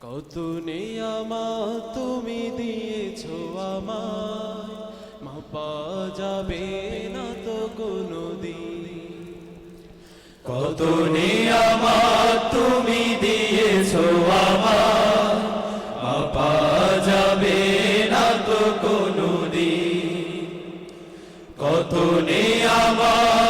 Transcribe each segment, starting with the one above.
কত নেয়ামা তুমি দিয়েছ আমায়? মাপা যাবে না তো কোনো দিন কত আমা তুমি দিয়েছ আমার মাপা যাবে না তো কোনো দিন কত নিয়ামত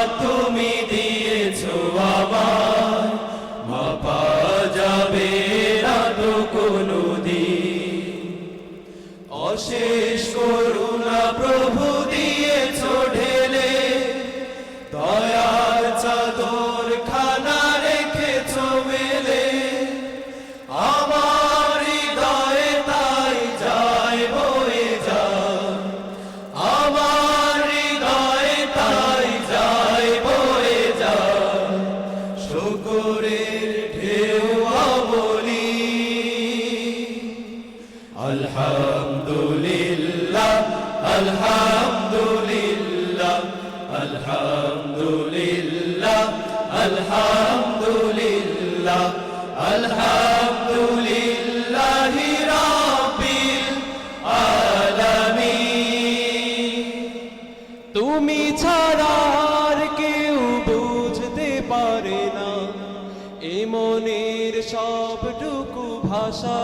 আলহামদুলিল্লাহ আলহামদুলিল্লাহ আলহামদুলিল্লাহ আলহামদুলিল্লাহ আলহামদুলিল্লাহ রাব্বিল আলামিন। তুমি ছাড়া আর কেউ বুঝতে পারে না, এ মনের সবটুকু ভাষা।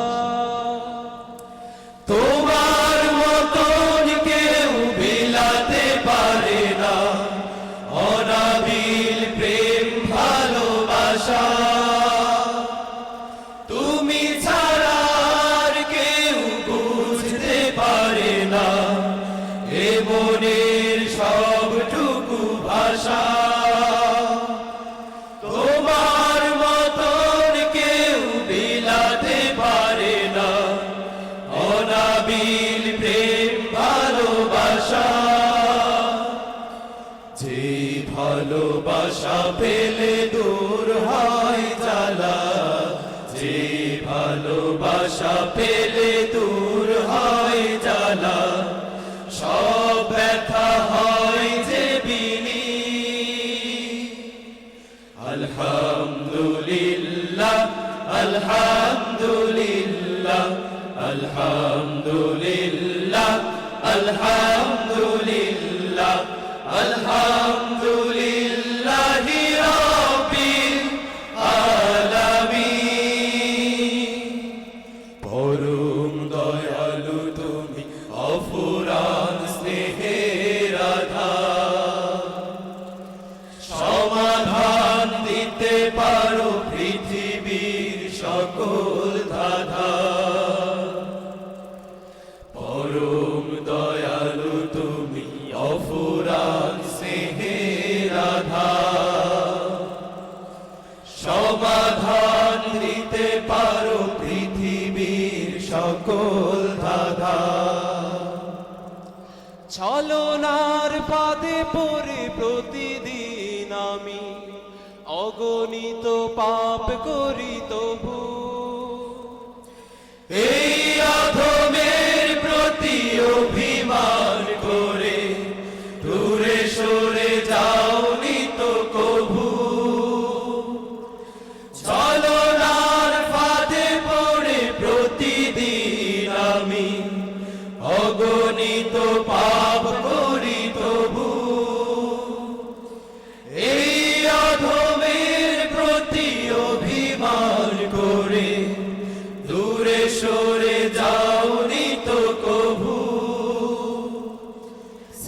তোমার অনাবিল প্রেম, ভালোবাসা। যে ভালোবাসা পেলে দূর হয় জ্বালা, যে ভালোবাসা পেলে দূর হয় জ্বালা। সব ব্যথা হয় যে বিলি। আলহামদুলিল্লাহ আলহামদুলিল্লাহ। আলহামদুলিল্লাহ আলহামদুলিল্লাহ আলহামদুলিল্লাহ রাব্বিল আলামিন। পরম দয়ালু তুমি অফুরান স্নেহের আধার সমাধান দিতে পারো পৃথিবীর সকল ধাধা ছলনার পাদে পরে প্রতিদিন আমি। অগণিত পাপ করি তবু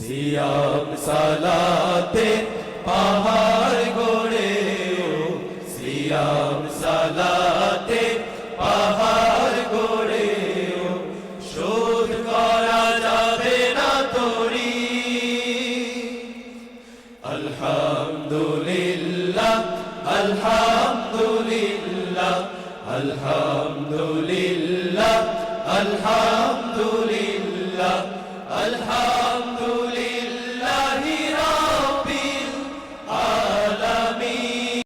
সিয়াম সালাতে পাহাড় গড়ে সিয়াম সালাতে পাহাড় গড়ে শোধ করা যাবে না তোরি। আলহামদুলিল্লাহ আলহামদুলিল্লাহ আলহামদুলিল্লাহ আলহামদুলিল্লাহ আলহামদুলিল্লাহ।